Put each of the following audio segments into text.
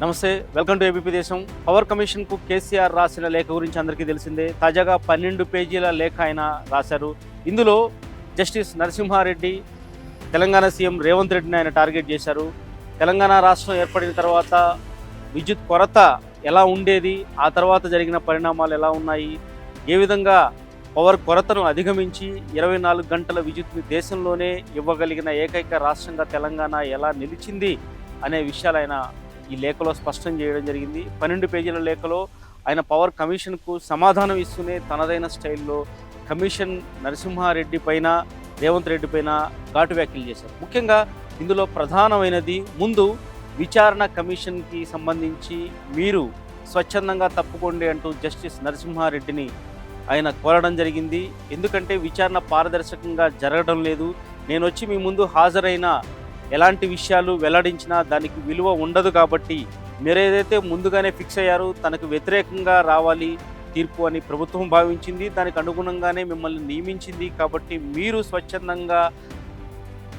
నమస్తే welcome to ABP Desam. Power కమిషన్కు KCR రాసిన లేఖ గురించి అందరికీ తెలిసిందే. తాజాగా పన్నెండు పేజీల లేఖ ఆయన రాశారు. ఇందులో జస్టిస్ నరసింహారెడ్డి తెలంగాణ సీఎం రేవంత్ రెడ్డిని ఆయన టార్గెట్ చేశారు. తెలంగాణ రాష్ట్రం ఏర్పడిన తర్వాత విద్యుత్ కొరత ఎలా ఉండేది ఆ తర్వాత జరిగిన పరిణామాలు ఎలా ఉన్నాయి ఏ విధంగా పవర్ కొరతను అధిగమించి ఇరవై నాలుగు గంటల విద్యుత్ని దేశంలోనే ఇవ్వగలిగిన ఏకైక రాష్ట్రంగా తెలంగాణ ఎలా నిలిచింది అనే విషయాలు ఆయన ఈ లేఖలో స్పష్టం చేయడం జరిగింది. పన్నెండు పేజీల లేఖలో ఆయన పవర్ కమిషన్కు సమాధానం ఇస్తూనే తనదైన స్టైల్లో కమిషన్ నరసింహారెడ్డి పైన రేవంత్ రెడ్డి పైన ఘాటు వ్యాఖ్యలు చేశారు. ముఖ్యంగా ఇందులో ప్రధానమైనది ముందు విచారణ కమిషన్కి సంబంధించి మీరు స్వచ్ఛందంగా తప్పుకోండి అంటూ జస్టిస్ నరసింహారెడ్డిని ఆయన కోరడం జరిగింది. ఎందుకంటే విచారణ పారదర్శకంగా జరగడం లేదు. నేను వచ్చి మీ ముందు హాజరైన ఎలాంటి విషయాలు వెల్లడించినా దానికి విలువ ఉండదు కాబట్టి మీరేదైతే ముందుగానే ఫిక్స్ అయ్యారు తనకు వ్యతిరేకంగా రావాలి తీర్పు అని ప్రభుత్వం భావించింది. దానికి అనుగుణంగానే మిమ్మల్ని నియమించింది కాబట్టి మీరు స్వచ్ఛందంగా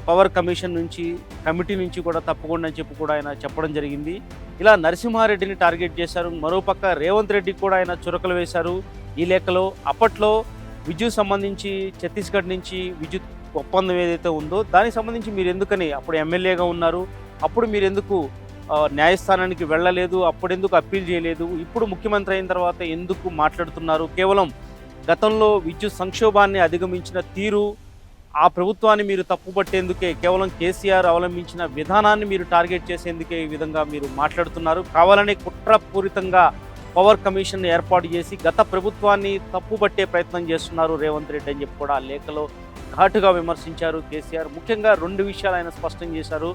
పవర్ కమిషన్ నుంచి కమిటీ నుంచి కూడా తప్పకుండా అని చెప్పి కూడా ఆయన చెప్పడం జరిగింది. ఇలా నరసింహారెడ్డిని టార్గెట్ చేశారు. మరోపక్క రేవంత్ రెడ్డి కూడా ఆయన చురకలు వేశారు. ఈ లేఖలో అప్పట్లో విద్యుత్ సంబంధించి ఛత్తీస్గఢ్ నుంచి విద్యుత్ ఒప్పందం ఏదైతే ఉందో దానికి సంబంధించి మీరు ఎందుకని అప్పుడు ఎమ్మెల్యేగా ఉన్నారు? అప్పుడు మీరు ఎందుకు న్యాయస్థానానికి వెళ్ళలేదు? అప్పుడెందుకు అప్పీల్ చేయలేదు? ఇప్పుడు ముఖ్యమంత్రి అయిన తర్వాత ఎందుకు మాట్లాడుతున్నారు? కేవలం గతంలో విద్యుత్ సంక్షోభాన్ని అధిగమించిన తీరు ఆ ప్రభుత్వాన్ని మీరు తప్పుపట్టేందుకే కేవలం కేసీఆర్ అవలంబించిన విధానాన్ని మీరు టార్గెట్ చేసేందుకే ఈ విధంగా మీరు మాట్లాడుతున్నారు. కావాలనే కుట్రపూరితంగా పవర్ కమిషన్ ఏర్పాటు చేసి గత ప్రభుత్వాన్ని తప్పుపట్టే ప్రయత్నం చేస్తున్నారు రేవంత్ రెడ్డి అని చెప్పి కూడా ఆ లేఖలో ఘాటుగా విమర్శించారు కేసీఆర్. ముఖ్యంగా రెండు విషయాలు ఆయన స్పష్టం చేశారు.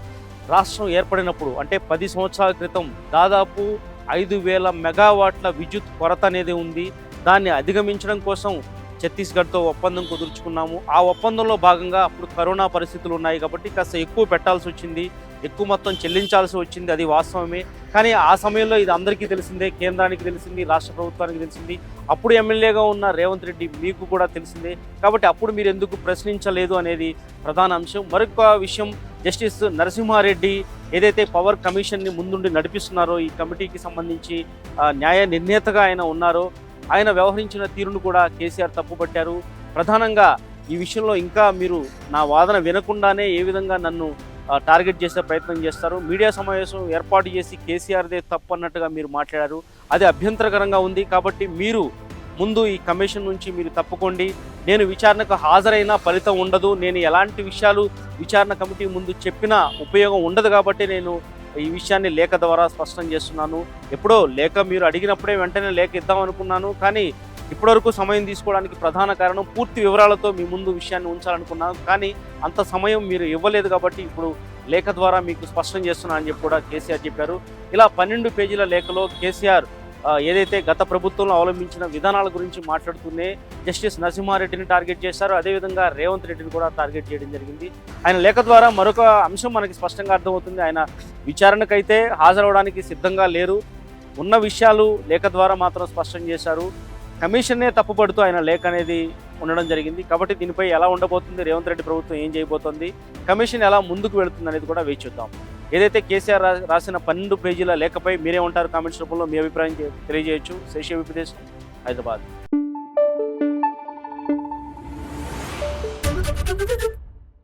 రాష్ట్రం ఏర్పడినప్పుడు అంటే పది సంవత్సరాల క్రితం దాదాపు ఐదు వేల మెగావాట్ల విద్యుత్ కొరత అనేది ఉంది. దాన్ని అధిగమించడం కోసం ఛత్తీస్గఢ్తో ఒప్పందం కుదుర్చుకున్నాము. ఆ ఒప్పందంలో భాగంగా అప్పుడు కరోనా పరిస్థితులు ఉన్నాయి కాబట్టి కాస్త ఎక్కువ పెట్టాల్సి వచ్చింది. ఎక్కువ మొత్తం చెల్లించాల్సి వచ్చింది. అది వాస్తవమే. కానీ ఆ సమయంలో ఇది అందరికీ తెలిసిందే కేంద్రానికి తెలిసింది రాష్ట్ర ప్రభుత్వానికి తెలిసింది. అప్పుడు ఎమ్మెల్యేగా ఉన్న రేవంత్ రెడ్డి మీకు కూడా తెలిసిందే. కాబట్టి అప్పుడు మీరు ఎందుకు ప్రశ్నించలేదు అనేది ప్రధాన అంశం. మరొక విషయం జస్టిస్ నరసింహారెడ్డి ఏదైతే పవర్ కమిషన్ని ముందుండి నడిపిస్తున్నారో ఈ కమిటీకి సంబంధించి న్యాయ నిర్ణేతగా ఆయన ఉన్నారో ఆయన వ్యవహరించిన తీరును కూడా కేసీఆర్ తప్పుపట్టారు. ప్రధానంగా ఈ విషయంలో ఇంకా మీరు నా వాదన వినకుండానే ఏ విధంగా నన్ను టార్గెట్ చేసే ప్రయత్నం చేస్తారు. మీడియా సమావేశం ఏర్పాటు చేసి కేసీఆర్దే తప్పు అన్నట్టుగా మీరు మాట్లాడారు. అది అభ్యంతరకరంగా ఉంది కాబట్టి మీరు ముందు ఈ కమిషన్ నుంచి మీరు తప్పుకోండి. నేను విచారణకు హాజరైనా ఫలితం ఉండదు. నేను ఎలాంటి విషయాలు విచారణ కమిటీ ముందు చెప్పినా ఉపయోగం ఉండదు కాబట్టి నేను ఈ విషయాన్ని లేఖ ద్వారా స్పష్టం చేస్తున్నాను. ఎప్పుడో లేఖ మీరు అడిగినప్పుడే వెంటనే లేఖ ఇద్దాం అనుకున్నాను. కానీ ఇప్పటివరకు సమయం తీసుకోవడానికి ప్రధాన కారణం పూర్తి వివరాలతో మీ ముందు విషయాన్ని ఉంచాలనుకున్నాను. కానీ అంత సమయం మీరు ఇవ్వలేదు కాబట్టి ఇప్పుడు లేఖ ద్వారా మీకు స్పష్టం చేస్తున్నా అని చెప్పి కూడా కేసీఆర్ చెప్పారు. ఇలా పన్నెండు పేజీల లేఖలో కేసీఆర్ ఏదైతే గత ప్రభుత్వంలో అవలంబించిన విధానాల గురించి మాట్లాడుతూనే జస్టిస్ నరసింహారెడ్డిని టార్గెట్ చేశారు. అదేవిధంగా రేవంత్ రెడ్డిని కూడా టార్గెట్ చేయడం జరిగింది. ఆయన లేఖ ద్వారా మరొక అంశం మనకి స్పష్టంగా అర్థమవుతుంది. ఆయన విచారణకైతే హాజరవడానికి సిద్ధంగా లేరు. ఉన్న విషయాలు లేఖ ద్వారా మాత్రం స్పష్టం చేశారు. కమిషన్నే తప్పుపడుతూ ఆయన లేఖ అనేది ఉండడం జరిగింది. కాబట్టి దీనిపై ఎలా ఉండబోతుంది? రేవంత్ రెడ్డి ప్రభుత్వం ఏం చేయబోతోంది? కమిషన్ ఎలా ముందుకు వెళుతుంది అనేది కూడా వేచి చూద్దాం. ఏదైతే కేసీఆర్ రాసిన పన్నెండు పేజీల లేఖపై మీరే ఉంటారు కామెంట్స్ రూపంలో మీ అభిప్రాయం తెలియజేయచ్చు తెలియజేయొచ్చు. శేషి విపదేశ్ హైదరాబాద్.